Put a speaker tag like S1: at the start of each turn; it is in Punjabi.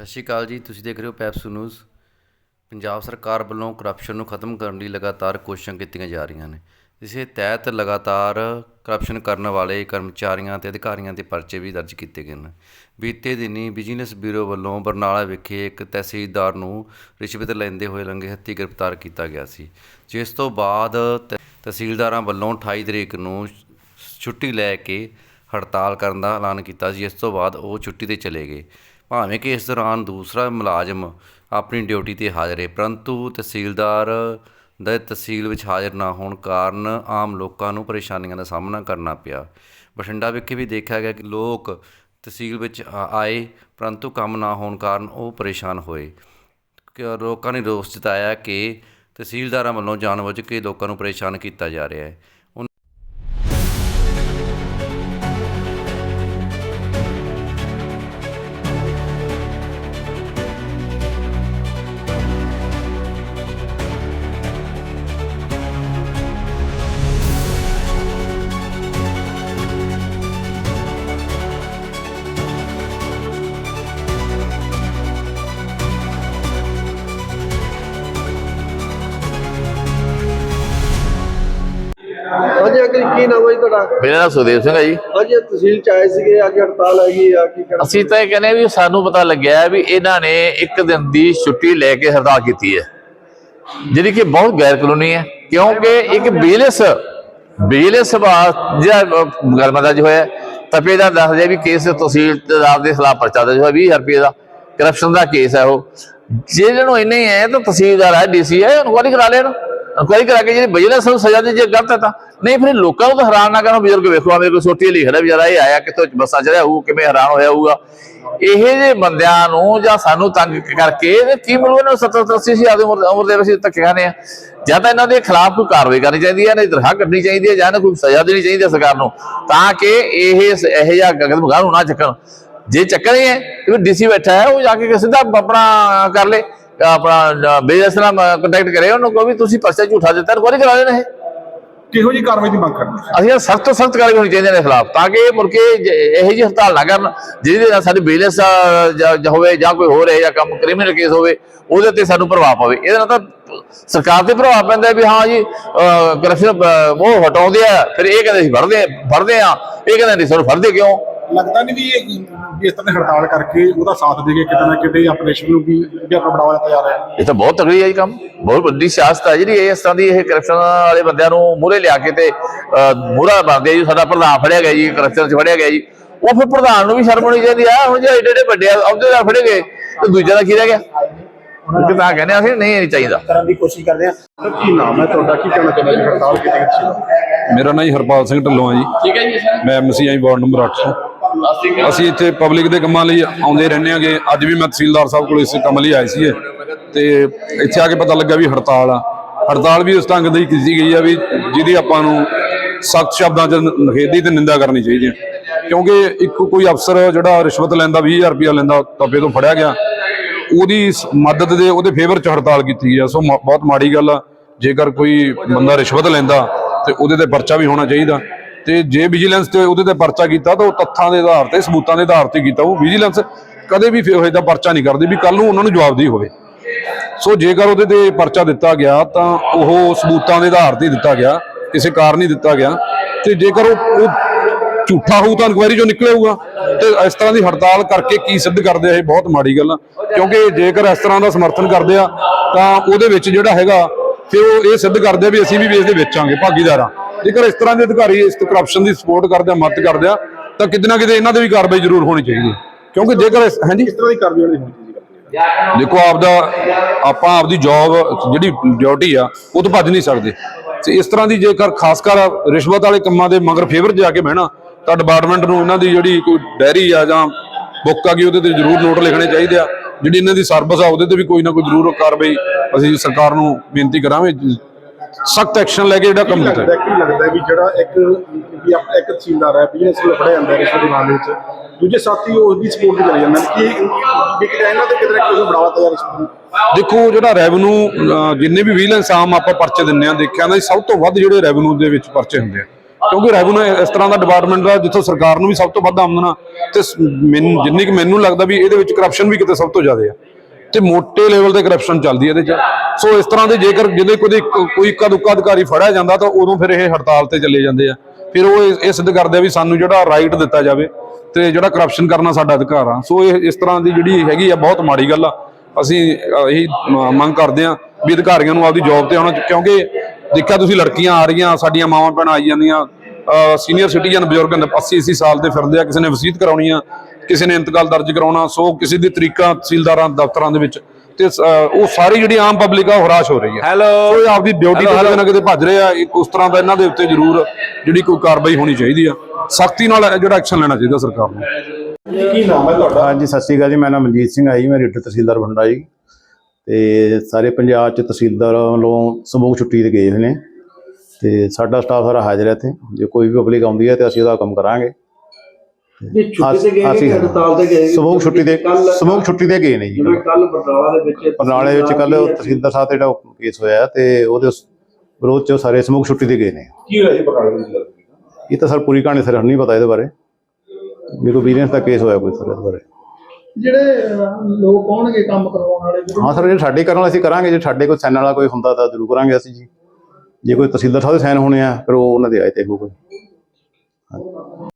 S1: ਸਤਿ ਸ਼੍ਰੀ ਅਕਾਲ ਜੀ, ਤੁਸੀਂ ਦੇਖ ਰਹੇ ਹੋ ਪੈਪਸੂ ਨਿਊਜ਼। ਪੰਜਾਬ ਸਰਕਾਰ ਵੱਲੋਂ ਕਰਪਸ਼ਨ ਨੂੰ ਖਤਮ ਕਰਨ ਲਈ ਲਗਾਤਾਰ ਕੋਸ਼ਿਸ਼ਾਂ ਕੀਤੀਆਂ ਜਾ ਰਹੀਆਂ ਨੇ। ਇਸੇ ਤਹਿਤ ਲਗਾਤਾਰ ਕਰਪਸ਼ਨ ਕਰਨ ਵਾਲੇ ਕਰਮਚਾਰੀਆਂ ਤੇ ਅਧਿਕਾਰੀਆਂ ਦੇ ਪਰਚੇ ਵੀ ਦਰਜ ਕੀਤੇ ਗਏ ਨੇ। ਬੀਤੇ ਦਿਨੀ ਵਿਜੀਲੈਂਸ ਬਿਊਰੋ ਵੱਲੋਂ ਬਰਨਾਲਾ ਵਿਖੇ ਇੱਕ ਤਹਿਸੀਲਦਾਰ ਨੂੰ ਰਿਸ਼ਵਤ ਲੈਂਦੇ ਹੋਏ ਰੰਗੇ ਹੱਥੀ ਗ੍ਰਿਫਤਾਰ ਕੀਤਾ ਗਿਆ ਸੀ। ਜਿਸ ਤੋਂ ਬਾਅਦ ਤ- ਤਹਿਸੀਲਦਾਰਾਂ ਵੱਲੋਂ 28 ਤਰੀਕ ਨੂੰ ਛੁੱਟੀ ਲੈ ਕੇ ਹੜਤਾਲ ਕਰਨ ਦਾ ਐਲਾਨ ਕੀਤਾ ਸੀ। ਇਸ ਤੋਂ ਬਾਅਦ ਉਹ ਛੁੱਟੀ ਤੇ ਚਲੇ ਗਏ। ਭਾਵੇਂ ਕਿ ਇਸ ਦੌਰਾਨ ਦੂਸਰਾ ਮੁਲਾਜ਼ਮ ਆਪਣੀ ਡਿਊਟੀ ਤੇ ਹਾਜ਼ਰ ਹੈ, ਪਰੰਤੂ ਤਹਿਸੀਲਦਾਰ ਦੇ ਤਹਿਸੀਲ ਵਿੱਚ ਹਾਜ਼ਰ ਨਾ ਹੋਣ ਕਾਰਨ ਆਮ ਲੋਕਾਂ ਨੂੰ ਪਰੇਸ਼ਾਨੀਆਂ ਦਾ ਸਾਹਮਣਾ ਕਰਨਾ ਪਿਆ। ਬਠਿੰਡਾ ਵਿਖੇ ਵੀ ਦੇਖਿਆ ਗਿਆ ਕਿ ਲੋਕ ਤਹਿਸੀਲ ਵਿੱਚ ਆਏ, ਪਰੰਤੂ ਕੰਮ ਨਾ ਹੋਣ ਕਾਰਨ ਉਹ ਪਰੇਸ਼ਾਨ ਹੋਏ। ਕਿ ਲੋਕਾਂ ਨੇ ਰੋਸ ਜਤਾਇਆ ਕਿ ਤਹਿਸੀਲਦਾਰਾਂ ਵੱਲੋਂ ਜਾਣਬੁੱਝ ਕੇ ਲੋਕਾਂ ਨੂੰ ਪਰੇਸ਼ਾਨ ਕੀਤਾ ਜਾ ਰਿਹਾ ਹੈ।
S2: ਕੀ ਨਾਮ ਹੈ ਜੀ ਤੁਹਾਡਾ?
S3: ਮੇਰਾ ਨਾਮ ਸੁਖਦੇਵ ਸਿੰਘ ਹੈ ਜੀ।
S2: ਹਾਂਜੀ ਇਹ ਤਹਿਸੀਲ ਚ ਆਏ ਸੀਗੇ ਅੱਜ ਹੜਤਾਲ ਹੈਗੀ ਆ ਕੀ ਕਹਿਣਾ
S3: ਅਸੀਂ ਤਾਂ ਇਹ ਕਹਿੰਦੇ ਵੀ ਸਾਨੂੰ ਪਤਾ ਲੱਗਿਆ ਵੀ ਇਹਨਾਂ ਨੇ ਇੱਕ ਦਿਨ ਦੀ ਛੁੱਟੀ ਲੈ ਕੇ ਹੜਤਾਲ ਕੀਤੀ ਹੈ। ਜਿਹੜੀ ਕਿ ਬਹੁਤ ਗੈਰ ਕਾਨੂੰਨੀ ਹੈ ਕਿਉਂਕਿ ਇੱਕ ਬਿਜਨਸ ਬਿਜਨਸ ਸਭਾ ਜਿਹੜਾ ਗਰਮਦਾ ਜੀ ਹੋਇਆ ਤਪੇ ਦਾ ਦੱਸਦੇ ਵੀ ਕੇਸ ਤਹਿਸੀਲਦਾਰ ਦੇ ਖਿਲਾਫ ਪਰਚਾ ਦਰਜ ਹੋਇਆ 20000 ਰੁਪਏ ਦਾ ਕਰਪਸ਼ਨ ਦਾ ਕੇਸ ਹੈ ਉਹ। ਜਿਹਨਾਂ ਨੂੰ ਇੰਨੇ ਹੀ ਤਾਂ ਤਹਿਸੀਲਦਾਰ ਹੈ ਡੀਸੀ ਹੈ ਇਨਕੁਆਰੀ ਕਰਾ ਲੈਣ। ਇਨਕੁਆਰੀ ਕਰਾ ਕੇ ਜਿਹੜੀ ਬਿਜਨਸ ਨੂੰ ਸਜ਼ਾ ਦੇ ਜੇ ਗਲਤ ਹੈ ਤਾਂ। ਨਹੀਂ, ਫਿਰ ਲੋਕਾਂ ਨੂੰ ਤਾਂ ਹੈਰਾਨ ਨਾ ਕਰੋ ਬਜ਼ੁਰਗ ਵੇਖੋ ਆ ਮੇਰੇ ਕੋਲ ਸੋਟੀ ਲਿਖ ਰਿਹਾ ਵਿਚਾਰਾ ਇਹ ਆਇਆ ਕਿੱਥੋਂ ਬੱਸਾਂ ਚੜਿਆ ਹੋਊ, ਕਿਵੇਂ ਹੈਰਾਨ ਹੋਇਆ ਹੋਊਗਾ। ਇਹ ਜੇ ਬੰਦਿਆਂ ਨੂੰ ਜਾਂ ਸਾਨੂੰ ਤੰਗ ਕਰਕੇ ਕੀ ਮਿਲੂ ਇਹਨਾਂ ਨੂੰ? 70 80 ਹਜ਼ਾਰ ਦੀ ਉਮਰ ਦੇ ਵਿੱਚ ਧੱਕੇ ਖਾਣੇ ਆ ਜਾਂ ਤਾਂ ਇਹਨਾਂ ਦੇ ਖਿਲਾਫ ਕੋਈ ਕਾਰਵਾਈ ਕਰਨੀ ਚਾਹੀਦੀ ਹੈ ਨਹੀਂ ਤਰ੍ਹਾਂ ਕੱਢਣੀ ਚਾਹੀਦੀ ਹੈ, ਜਾਂ ਇਹਨਾਂ ਕੋਈ ਸਜ਼ਾ ਦੇਣੀ ਚਾਹੀਦੀ ਹੈ ਸਰਕਾਰ ਨੂੰ। ਤਾਂ ਕਿ ਇਹ ਇਹ ਜਿਹਾ ਕਦਮ ਗਾਹ ਨੂੰ ਨਾ ਚੱਕਣ। ਜੇ ਚੱਕਣੇ ਹੈ, ਤੇ ਡੀਸੀ ਬੈਠਾ ਹੈ, ਉਹ ਜਾ ਕੇ ਸਿੱਧਾ ਆਪਣਾ ਕਰ ਲੇ। ਆਪਣਾ ਬਿਜ਼ਨਸ ਨਾਲ ਕੰਟੈਕਟ ਕਰੇ ਉਹਨੂੰ ਕਹੋ ਵੀ ਤੁਸੀਂ ਪਰਚਾ ਝੂਠਾ ਦਿੱਤਾ ਇਨਕੁਆਰੀ ਕਰਾ ਲੈਣਾ ਹੈ
S4: ਕਿਹੋ ਜੀ ਕਾਰਵਾਈ ਦੀ ਮੰਗ ਕਰਦੇ?
S3: ਅਸੀਂ ਸਖਤ ਤੋਂ ਸਖਤ ਕਾਰਵਾਈ ਹੋਣੀ ਚਾਹੀਦੀ ਹੈ ਦੇ ਖਿਲਾਫ ਤਾਂ ਕਿ ਇਹ ਮੁਰਕੇ ਇਹੋ ਜਿਹੀ ਹੜਤਾਲ ਨਾ ਕਰਨ ਜਿਹਦੇ ਨਾਲ ਸਾਡੀ ਬਿਜ਼ਨਸ ਹੋਵੇ ਜਾਂ ਕੋਈ ਹੋਰ ਹੈ ਜਾਂ ਕੰਮ ਕ੍ਰਿਮੀਨਲ ਕੇਸ ਹੋਵੇ ਉਹਦੇ ਤੇ ਸਾਨੂੰ ਪ੍ਰਭਾਵ ਪਵੇ। ਇਹਦੇ ਨਾਲ ਤਾਂ ਸਰਕਾਰ ਤੇ ਪ੍ਰਭਾਵ ਪੈਂਦਾ ਵੀ ਹਾਂ ਜੀ ਕਰਪਸ਼ਨ ਉਹ ਹਟਾਉਂਦੇ ਆ ਫਿਰ ਇਹ ਕਹਿੰਦੇ ਅਸੀਂ ਫੜਦੇ ਫੜਦੇ ਆ ਇਹ ਕਹਿੰਦੇ ਨਹੀਂ ਸਾਨੂੰ ਫੜਦੇ ਕਿਉਂ?
S4: ਲੱਗਦਾ ਨਹੀਂ ਵੀ ਇਹ ਵੀ ਇਸ ਤਰ੍ਹਾਂ ਦੀ ਹੜਤਾਲ ਕਰਕੇ ਉਹਦਾ ਸਾਥ ਦੇ ਕੇ ਕਿਤੇ ਨਾ ਕਿਤੇ ਆਪਰੇਸ਼ਨ ਨੂੰ ਵੀ ਆਪਣਾ ਬੜਾਵਾ ਦਿੱਤਾ ਜਾ ਰਿਹਾ ਹੈ।
S3: ਇਹ ਤਾਂ ਬਹੁਤ ਤਗੜੀ ਹੈ ਜੀ ਕੰਮ। ਬਹੁਤ ਵੱਡੀ ਸਿਆਸਤ ਹੈ ਜਿਹੜੀ ਇਸ ਤਰ੍ਹਾਂ ਦੀ ਇਹ ਕਰਪਸ਼ਨ ਵਾਲੇ ਬੰਦਿਆਂ ਨੂੰ ਮੂਹਰੇ ਲਿਆ ਕੇ ਤੇ ਮੂਹਰਾ ਬਣਦੇ ਜੀ। ਸਾਡਾ ਪ੍ਰਧਾਨ ਫੜਿਆ ਗਿਆ ਜੀ ਕਰਪਸ਼ਨ 'ਚ ਫੜਿਆ ਗਿਆ ਜੀ। ਉਹ ਫਿਰ ਪ੍ਰਧਾਨ ਨੂੰ ਵੀ ਸ਼ਰਮ ਆਉਣੀ ਚਾਹੀਦੀ ਆ। ਹੁਣ ਜੇ ਏਡੇ ਏਡੇ ਵੱਡੇ ਅਹੁਦੇਦਾਰ ਫੜੇ ਗਏ ਤੇ ਦੂਜੇ ਦਾ ਕੀ ਰਹਿ ਗਿਆ? ਕਿ ਤਾਂ ਕਹਿੰਦੇ ਹਾਂ ਅਸੀਂ ਨਹੀਂ ਇਹ ਨਹੀਂ ਚਾਹੀਦਾ।
S4: ਕਰਨ ਦੀ ਕੋਸ਼ਿਸ਼ ਕਰਦੇ ਆ। ਸਰ ਕੀ ਨਾਮ ਹੈ ਤੁਹਾਡਾ? ਕੀ ਕਹਿਣਾ ਚਾਹੁੰਦੇ ਜੀ ਹੜਤਾਲ ਕਿਤੇ ਕਿਤੇ?
S5: ਮੇਰਾ ਨਾਮ ਜੀ ਹਰਪਾਲ ਸਿੰਘ ਢੱਲੋਂ ਆ ਜੀ।
S3: ਠੀਕ ਹੈ ਜੀ
S5: ਮੈਂ ਐਮਸੀਆਈ ਵਾਰਡ ਨੰਬਰ 8 ਤੋਂ। ਅਸੀਂ ਇੱਥੇ ਪਬਲਿਕ ਦੇ ਕੰਮਾਂ ਲਈ ਆਉਂਦੇ ਰਹਿੰਦੇ ਆਂਗੇ ਅੱਜ ਵੀ ਮੈਂ ਤਹਿਸੀਲਦਾਰ ਸਾਹਿਬ ਕੋਲ ਇਸ ਕੰਮ ਲਈ ਆਏ ਸੀਗੇ ਤੇ ਇੱਥੇ ਆ ਕੇ ਪਤਾ ਲੱਗਾ ਵੀ ਹੜਤਾਲ ਆ। ਹੜਤਾਲ ਵੀ ਉਸ ਢੰਗ ਦੀ ਕੀਤੀ ਗਈ ਆ ਵੀ ਜਿਹਦੀ ਆਪਾਂ ਨੂੰ ਸਖਤ ਸ਼ਬਦਾਂ 'ਚ ਨਖੇਦੀ ਤੇ ਨਿੰਦਾ ਕਰਨੀ ਚਾਹੀਦੀ ਹੈ ਕਿਉਂਕਿ ਇੱਕ ਕੋਈ ਅਫਸਰ ਜਿਹੜਾ ਰਿਸ਼ਵਤ ਲੈਂਦਾ 20000 ਰੁਪਇਆ ਲੈਂਦਾ ਤੱਬੇ ਤੋਂ ਫੜਿਆ ਗਿਆ। ਉਹਦੀ ਮਦਦ ਦੇ ਉਹਦੇ ਫੇਵਰ 'ਚ ਹੜਤਾਲ ਕੀਤੀ ਗਈ ਆ। ਸੋ ਮ- ਬਹੁਤ ਮਾੜੀ ਗੱਲ ਆ। ਜੇਕਰ ਕੋਈ ਬੰਦਾ ਰਿਸ਼ਵਤ ਲੈਂਦਾ, ਤੇ ਉਹਦੇ ਤੇ ਪਰਚਾ ਵੀ ਹੋਣਾ ਚਾਹੀਦਾ। ਤੇ ਜੇ ਵਿਜੀਲੈਂਸ ਤੇ ਉਹਦੇ ਤੇ ਪਰਚਾ ਕੀਤਾ ਤਾਂ ਉਹ ਤੱਥਾਂ ਦੇ ਆਧਾਰ ਤੇ, ਸਬੂਤਾਂ ਦੇ ਆਧਾਰ ਤੇ ਕੀਤਾ ਉਹ ਵਿਜੀਲੈਂਸ ਕਦੇ ਵੀ ਫਿਰ ਇਹਦਾ ਪਰਚਾ ਨਹੀਂ ਕਰਦੀ ਵੀ ਕੱਲ ਨੂੰ ਉਹਨਾਂ ਨੂੰ ਜਵਾਬਦੇਹੀ ਹੋਵੇ। ਸੋ ਜੇਕਰ ਉਹਦੇ ਤੇ ਪਰਚਾ ਦਿੱਤਾ ਗਿਆ ਤਾਂ ਉਹ ਸਬੂਤਾਂ ਦੇ ਆਧਾਰ ਤੇ ਦਿੱਤਾ ਗਿਆ, ਕਿਸੇ ਕਾਰਨ ਹੀ ਦਿੱਤਾ ਗਿਆ। ਤੇ ਜੇਕਰ ਉਹ ਉਹ ਝੂਠਾ ਹੋਊ ਤਾਂ ਇਨਕੁਆਇਰੀ ਚੋਂ ਨਿਕਲੇਗਾ ਤੇ ਇਸ ਤਰ੍ਹਾਂ ਦੀ ਹੜਤਾਲ ਕਰਕੇ ਕੀ ਸਿੱਧ ਕਰਦੇ ਆ, ਇਹ ਬਹੁਤ ਮਾੜੀ ਗੱਲ ਆ। ਕਿਉਂਕਿ ਜੇਕਰ ਇਸ ਤਰ੍ਹਾਂ ਦਾ ਸਮਰਥਨ ਕਰਦੇ ਆ, ਤਾਂ ਉਹਦੇ ਵਿੱਚ ਜਿਹੜਾ ਹੈਗਾ, ਫਿਰ ਉਹ ਇਹ ਸਿੱਧ ਕਰਦੇ ਆ ਵੀ ਅਸੀਂ ਵੀ ਵੀ ਇਸ ਦੇ ਵਿੱਚ ਆਂਗੇ, ਭਾਗੀਦਾਰ। ਆ ਜੇਕਰ ਇਸ ਤਰ੍ਹਾਂ ਦੇ ਅਧਿਕਾਰੀ ਇਸ ਕਰਪਸ਼ਨ ਦੀ ਸਪੋਰਟ ਕਰਦੇ ਆ ਮਦਦ ਕਰਦੇ ਆ ਤਾਂ ਕਿਤੇ ਨਾ ਕਿਤੇ ਇਹਨਾਂ ਦੇ ਵੀ ਕਾਰਵਾਈ ਜ਼ਰੂਰ ਹੋਣੀ ਚਾਹੀਦੀ ਹੈ। ਕਿਉਂਕਿ ਜੇਕਰ ਇਸ- ਹਾਂਜੀ?
S4: ਕਿਸ ਤਰ੍ਹਾਂ ਦੀ ਕਾਰਵਾਈ ਹੋਣੀ ਚਾਹੀਦੀ ਹੈ?
S5: ਦੇਖੋ ਆਪਦਾ ਆਪਾਂ ਆਪਦੀ ਜੌਬ ਜਿਹੜੀ ਡਿਊਟੀ ਆ ਉਹ ਤੋਂ ਭੱਜ ਨਹੀਂ ਸਕਦੇ। ਤੇ ਇਸ ਤਰ੍ਹਾਂ ਦੀ ਜੇਕਰ ਖਾਸ ਕਰ ਰਿਸ਼ਵਤ ਵਾਲੇ ਕੰਮਾਂ ਦੇ ਮਗਰ ਫੇਵਰ ਜਾ ਕੇ ਬਹਿਣਾ ਤਾਂ ਡਿਪਾਰਟਮੈਂਟ ਨੂੰ ਇਹਨਾਂ ਦੀ ਜਿਹੜੀ ਕੋਈ ਡਾਇਰੀ ਆ ਜਾਂ ਬੁੱਕ ਆ ਗਈ ਉਹਦੇ ਤੇ ਜ਼ਰੂਰ ਨੋਟ ਲਿਖਣੇ ਚਾਹੀਦੇ ਆ। ਜਿਹੜੀ ਇਹਨਾਂ ਦੀ ਸਰਵਿਸ ਆ ਉਹਦੇ ਤੇ ਵੀ ਕੋਈ ਨਾ ਕੋਈ ਜ਼ਰੂਰ ਕਾਰਵਾਈ ਅਸੀਂ ਸਰਕਾਰ ਨੂੰ ਬੇਨਤੀ ਕਰਾਂਗੇ। ਸਖਤ ਐਕਸ਼ਨ ਲੈ ਕੇ ਜਿਹੜਾ ਕੰਮ ਕੀਤਾ।
S4: ਲੱਗਦਾ ਕੀ ਲੱਗਦਾ ਵੀ ਜਿਹੜਾ ਇੱਕ ਵੀ ਆਪ- ਇੱਕ ਤਹਿਸੀਲਦਾਰ ਹੈ ਬਿਜ਼ਨਸ ਨੂੰ ਫੜਿਆ ਜਾਂਦਾ ਹੈ ਰਿਸ਼ਵਤ ਦੇ ਮਾਮਲੇ ਵਿੱਚ। ਦੂਜੇ ਸਾਥੀ ਉਹ ਦੀ ਸਪੋਰਟ ਤੇ ਚਲੇ ਜਾਂਦੇ ਨੇ। ਕਿ ਵੀ ਕਿਤੇ ਇਹਨਾਂ ਦੇ ਕਿਤੇ ਨਾ ਕਿਤੇ ਬੜਾਵਾ ਜਾ ਰਿਸ਼ਵਤ ਨੂੰ
S5: ਦੇਖੋ ਜਿਹੜਾ ਰੈਵਨਿਊ ਜਿੰਨੇ ਵੀ ਵਿਜੀਲੈਂਸ ਆਮ ਆਪਾਂ ਪਰਚੇ ਦਿੰਨੇ ਆ ਦੇਖਿਆ ਨਾ ਸਭ ਤੋਂ ਵੱਧ ਜਿਹੜੇ ਰੈਵਨਿਊ ਦੇ ਵਿੱਚ ਪਰਚੇ ਹੁੰਦੇ ਆ। ਕਿਉਂਕਿ ਰੈਵਨਿਊ ਇਸ ਤਰ੍ਹਾਂ ਦਾ ਡਿਪਾਰਟਮੈਂਟ ਆ ਜਿੱਥੋਂ ਸਰਕਾਰ ਨੂੰ ਵੀ ਸਭ ਤੋਂ ਵੱਧ ਆਮਦਨ ਆ ਤੇ ਸ- ਮੈਨੂੰ ਜਿੰਨੀ ਕਿ ਮੈਨੂੰ ਲੱਗਦਾ ਵੀ ਇਹਦੇ ਵਿੱਚ ਕਰਪਸ਼ਨ ਵੀ ਕਿਤੇ ਸਭ ਤੋਂ ਜ਼ਿਆਦਾ ਆ। ਤੇ ਮੋٹے ਲੈਵਲ ਤੇ ਕਰਪਸ਼ਨ ਚੱਲਦੀ ਹੈ ਇਹਦੇ ਚ। ਸੋ ਇਸ ਤਰ੍ਹਾਂ ਦੇ ਜੇਕਰ ਜਿਹਦੇ ਕੋਈ ਕੋਈ ਇੱਕਾ ਅਧਿਕਾਰੀ ਫੜਿਆ ਜਾਂਦਾ, ਤਾਂ ਉਦੋਂ ਫਿਰ ਇਹ ਹੜਤਾਲ ਤੇ ਚੱਲੇ ਜਾਂਦੇ ਆ। ਫਿਰ ਉਹ ਇਹ ਸਿੱਧ ਕਰਦੇ ਆ ਵੀ ਸਾਨੂੰ ਜਿਹੜਾ ਰਾਈਟ ਦਿੱਤਾ ਜਾਵੇ ਤੇ ਜਿਹੜਾ ਕਰਪਸ਼ਨ ਕਰਨਾ ਸਾਡਾ ਅਧਿਕਾਰ ਆ। ਸੋ ਇਹ ਇਸ ਤਰ੍ਹਾਂ ਦੀ ਜਿਹੜੀ ਹੈਗੀ ਆ, ਬਹੁਤ ਮਾੜੀ ਗੱਲ ਆ। ਅਸੀਂ ਇਹੀ ਮੰਗ ਕਰਦੇ ਆ ਵੀ ਅਧਿਕਾਰੀਆਂ ਨੂੰ ਆਪਦੀ ਜੌਬ ਤੇ ਆਉਣਾ, ਕਿਉਂਕਿ ਦੇਖਿਆ ਤੁਸੀਂ ਲੜਕੀਆਂ ਆ ਰਹੀਆਂ, ਸਾਡੀਆਂ ਮਾਵਾਂ ਭੈਣਾਂ ਆਈ ਜਾਂਦੀਆਂ। ਸੀਨੀਅਰ ਸਿਟੀਜ਼ਨ ਬਜ਼ੁਰਗ 80 80 ਸਾਲ ਦੇ ਫਿਰਦੇ ਆ, ਕਿਸੇ ਨੇ ਵਸੀਤ ਕਰਾਉਣੀ ਆ ਕਿਸੇ ਨੇ ਇੰਤਕਾਲ ਦਰਜ ਕਰਾਉਣਾ ਸੋ ਕਿਸੇ ਦੀ ਤਰੀਕਾ ਤਹਿਸੀਲਦਾਰਾਂ ਦਫ਼ਤਰਾਂ ਦੇ ਵਿੱਚ ਤੇ ਉਹ ਸਾਰੀ ਜਿਹੜੀ ਆਮ ਪਬਲਿਕ ਆ ਉਹ ਹਰਾਸ਼ ਹੋ ਰਹੀ ਹੈ। ਹੈਲੋ ਉਹ ਆਪਦੀ ਡਿਊਟੀ ਤੇ ਕਿਤੇ ਨਾ ਕਿਤੇ ਭੱਜ ਰਹੇ ਆ ਇੱਕ ਉਸ ਤਰ੍ਹਾਂ ਦਾ ਇਹਨਾਂ ਦੇ ਉੱਤੇ ਜ਼ਰੂਰ ਜਿਹੜੀ ਕੋਈ ਕਾਰਵਾਈ ਹੋਣੀ ਚਾਹੀਦੀ ਆ। ਸਖਤੀ ਨਾਲ ਜਿਹੜਾ ਐਕਸ਼ਨ ਲੈਣਾ ਚਾਹੀਦਾ ਸਰਕਾਰ ਨੂੰ।
S4: ਕੀ ਨਾਮ ਹੈ ਤੁਹਾਡਾ?
S6: ਹਾਂਜੀ ਸਤਿ ਸ਼੍ਰੀ ਅਕਾਲ ਜੀ ਮੇਰਾ ਨਾਮ ਮਨਜੀਤ ਸਿੰਘ ਆ ਜੀ ਮੈਂ ਰਿਟਰ ਤਹਿਸੀਲਦਾਰ ਬਠਿੰਡਾ ਜੀ। ਤੇ ਸਾਰੇ ਪੰਜਾਬ ਚ ਤਹਿਸੀਲਦਾਰ ਵੱਲੋਂ ਸਮੂਹ ਛੁੱਟੀ ਤੇ ਗਏ ਹੋਏ ਨੇ। ਤੇ ਸਾਡਾ ਸਟਾਫ ਸਾਰਾ ਹਾਜ਼ਰ ਹੈ ਇੱਥੇ। ਜੇ ਕੋਈ ਵੀ ਪਬਲਿਕ ਆਉਂਦੀ ਹੈ ਤੇ ਅਸੀਂ ਉਹਦਾ ਕੰਮ ਕਰਾਂਗੇ।
S2: ਇਹ ਛੁੱਟੀ ਤੇ ਗਏ
S6: ਅਸੀਂ-
S2: ਕਿ ਹੜਤਾਲ ਤੇ ਗਏ
S6: ਸਮੂਹ ਛੁੱਟੀ ਤੇ
S2: ਕੱਲ੍ਹ-
S6: ਸਮੂਹ ਛੁੱਟੀ ਤੇ ਗਏ ਨੇ ਜੀ
S2: ਜਿਵੇਂ ਕੱਲ ਬਰਨਾਲਾ ਦੇ ਵਿੱਚ
S6: ਬਰਨਾਲੇ ਵਿੱਚ ਕੱਲ ਤਹਿਸੀਲਦਾਰ ਸਾਹਿਬ ਤੇ ਜਿਹੜਾ ਕੇਸ ਹੋਇਆ ਤੇ ਉਹਦੇ ਵਿਰੋਧ ਚ ਸਾਰੇ ਸਮੂਹ ਛੁੱਟੀ ਤੇ ਗਏ ਨੇ।
S4: ਕੀ ਹੋਇਆ ਜੀ ਬਰਨਾਲੇ ਦੇ ਵਿੱਚ
S6: ਇਹ ਤਾਂ ਸਰ ਪੂਰੀ ਕਹਾਣੀ ਸਰ ਨਹੀਂ ਪਤਾ ਇਹਦੇ ਬਾਰੇ। ਮੇਰੇ ਕੋਲ ਵੀਰੈਂਸ ਦਾ ਕੇਸ ਹੋਇਆ ਕੋਈ ਸਰ ਇਹਦੇ ਬਾਰੇ।
S7: ਜਿਹੜੇ ਲੋਕ ਆਉਣਗੇ ਕੰਮ ਕਰਵਾਉਣ ਵਾਲੇ
S6: ਹਾਂ ਸਰ ਜੇ ਸਾਡੇ ਕਰਨ ਵਾਲਾ ਅਸੀਂ ਕਰਾਂਗੇ ਜੇ ਸਾਡੇ ਕੋਈ ਸਾਈਨ ਵਾਲਾ ਕੋਈ ਹੁੰਦਾ ਤਾਂ ਜ਼ਰੂਰ ਕਰਾਂਗੇ ਅਸੀਂ ਜੀ। ਜੇ ਕੋਈ ਤਹਿਸੀਲਦਾਰ ਸਾਹਿਬ ਦੇ ਸਾਈਨ ਹੋਣੇ ਆ ਫਿਰ ਉਹ ਉਹਨਾਂ ਦੇ ਆਏ ਤੇ ਹੋਊਗਾ।